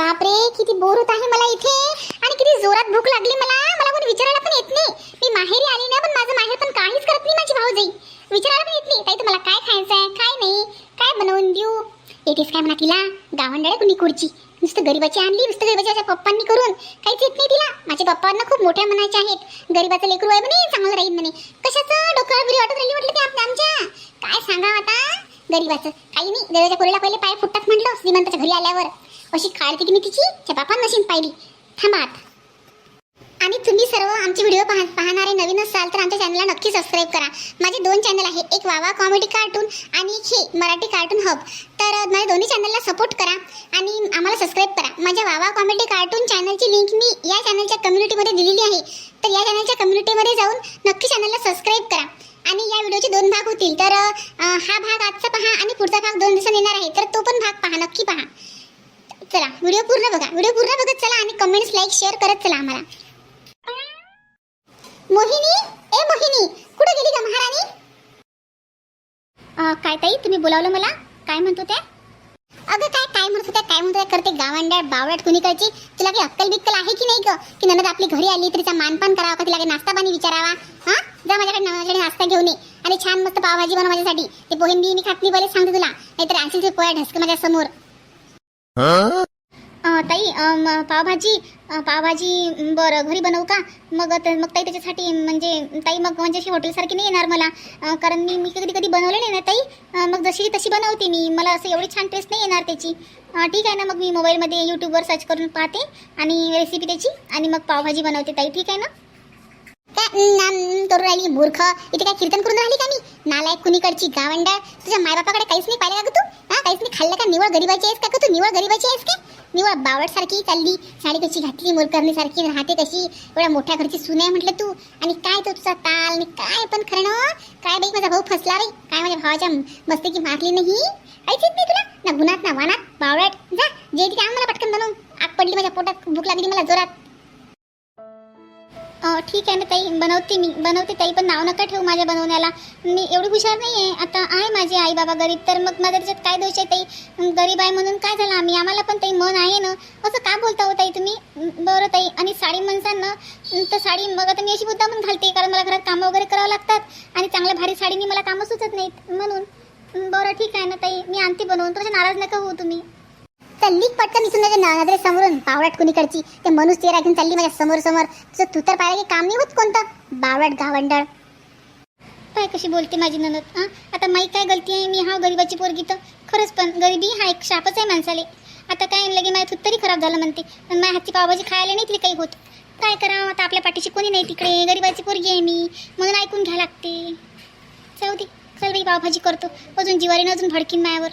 बापरे किती बोर होत आहे मला इथे. आणि किती जोरात भूक लागली मला. मला कोणी विचारायला पण येत नाही. मी माहेरी आली ना पण माझं माहेर पण काहीच करत नाही माझी भाऊजाई विचारायला पण येत नाही. ताई तुम्हाला काय खायचं आहे? काय नाही. काय बनवून देऊ? येतेस काय म्हणा तिला? गावंडळे कुणी खुर्ची. नुसतं गरीबाची आणली नुसतं गरीबाच्या पप्पांनी करून. काहीच येत नाही तिला. माझ्या पप्पांना खूप मोठ्या म्हणायचे आहेत. गरीबाचं लेकरू आहे म्हणे चांगलं राहील म्हणे. कशाचं? डोक्यावर बिरी वाटत राहिली म्हटलं ते आपल्या आमच्या. काय सांगा आता? गरीबाचं. काही नाही. देवाच्या कोरीला पहिले पाय फुटतात म्हटलं. श्रीमंताच्या घरी आल्यावर. अशी काळ की मी तिची त्या बापान नशीन पाहिली. थांबा आणि तुम्ही सर्व आमचे व्हिडिओ पाह पाहणारे नवीन असाल तर आमच्या चॅनलला नक्की सबस्क्राईब करा. माझे दोन चॅनल आहे एक वावा कॉमेडी कार्टून आणि एक हे मराठी कार्टून हब तर माझ्या दोन्ही चॅनलला सपोर्ट करा आणि आम्हाला सबस्क्राईब करा. माझ्या वावा कॉमेडी कार्टून चॅनलची लिंक मी या चॅनलच्या कम्युनिटीमध्ये दिलेली आहे. तर या चॅनलच्या कम्युनिटीमध्ये जाऊन नक्की चॅनलला सबस्क्राईब करा. आणि या व्हिडिओचे दोन भाग होतील. तर हा भाग आजचा पहा आणि पुढचा भाग दोन दिवसांनी येणार आहे. तर तो पण भाग पहा नक्की पहा. चला. व्हिडिओ पूर्ण बघा. व्हिडिओ पूर्ण बघत चला आणि कमेंट्स लाईक शेअर करत चला आम्हाला. मोहिनी? ए मोहिनी कुठे गेली का महाराणी? अं, काय ताई तुम्ही बोलावलं मला? काय म्हणतो त्या अगं काय काय म्हणत होत्या? काय म्हणत होत्या? करते गावंड्यात बावड्यात कुणीकडची तुला काही अक्कल बिक्कल आहे की नाही ग? की ननद आपली घरी आली तर तिचा मानपान करावा का? तिला काही नाश्ता पाणी विचारावा? हा? जा माझ्याकडे माझ्याकडे नाश्ता घेऊन ये. आणि छान मस्त पावभाजी बनव माझ्यासाठी. ते पोहेन बी मी खात नाही पहिले सांगते तुला. नाहीतर आणशील ते पोया ढसक माझ्यासमोर अं, ताई म, पावभाजी अं, पावभाजी बरं घरी बनवू का? मग त- मग ताई त्याच्यासाठी म्हणजे ताई मग म्हणजे अशी हॉटेलसारखी नाही येणार मला. अं, कारण मी मी कधी कधी बनवले नाही ना ताई. अं, मग जशी तशी बनवते मी. मला असं एवढी छान टेस्ट नाही येणार त्याची. अं, ठीक आहे ना मग मी मोबाईलमध्ये यूट्यूबवर सर्च करून पाहते आणि रेसिपी त्याची आणि मग पावभाजी बनवते ताई. ठीक आहे ना? काय नाम करून राहिली मूर्ख. इथे काय कीर्तन करून राहिली का मी? नालायक कुणीकडची गावंड तुझ्या मायबापाकडे काहीच नाही पाहिलं का ग तू? हा काहीच नाही खाल्लं का? निवळ गरीबाची आहेस का? ग तू निवळ गरीबाची आहेस का? निवळ बावड सारखी चालली साडी कशी घातली मोरकरणी सारखी राहते कशी एवढ्या मोठ्या घरची सुने आहे म्हटलं तू. आणि काय तो तुझा ताल आणि काय पण खरं ना? काय बाई माझा भाऊ फसला रे. काय माझ्या भावाच्या मस्तकी मारली नाही? काहीच येत नाही तुला? ना गुणात ना वाना ठीक आहे ना ताई. बनवते मी. बनवते ताई पण नाव नका ठेवू माझ्या बनवण्याला. मी एवढी हुशार नाही आहे आता आहे माझे आई बाबा गरीब तर मग माझ्या त्याच्यात काय दोष आहे ताई? गरीब आहे म्हणून काय झालं आम्ही? आम्हाला पण ताई मन आहे ना. असं का बोलता हो ताई तुम्ही? बरं ताई आणि साडी म्हणसान ना तर साडी मग आता मी अशी मुद्दामून घालते कारण मला घरात कामं वगैरे करावं लागतात. आणि चांगल्या भारी साडीने मला कामं सुचत नाहीत. म्हणून बरं ठीक आहे ना ताई. मी आणते बनवून. तुमच्या नाराज नका होऊ तुम्ही. पटकन दिसून माझ्या नजरे समोरून बावळट कुणीकडची. ते मनुष्य चेहरा राखून चालली माझ्यासमोर समोर. तुझं तू तर पाहिलं की काम नाही होत कोणतं. बावळट गावंडळ काय कशी बोलते माझी ननद हा? आता माई काय गलती आहे? मी हा गरीबाची पोरगी तर. खरंच पण गरिबी हा एक शापच आहे माणसाले. आता काय लगे माझ्या तरी खराब झालं म्हणते. पण माझ्या हातची पावभाजी खायला नाही तिला काही होत. काय करावं? आता आपल्या पाठीशी कोणी नाही तिकडे. गरीबाची पोरगी आहे मी. म्हणून ऐकून घ्या लागते. जाऊ दे. चल बाई पावभाजी करतो. अजून जिवारीनं अजून भडकीन मायावर.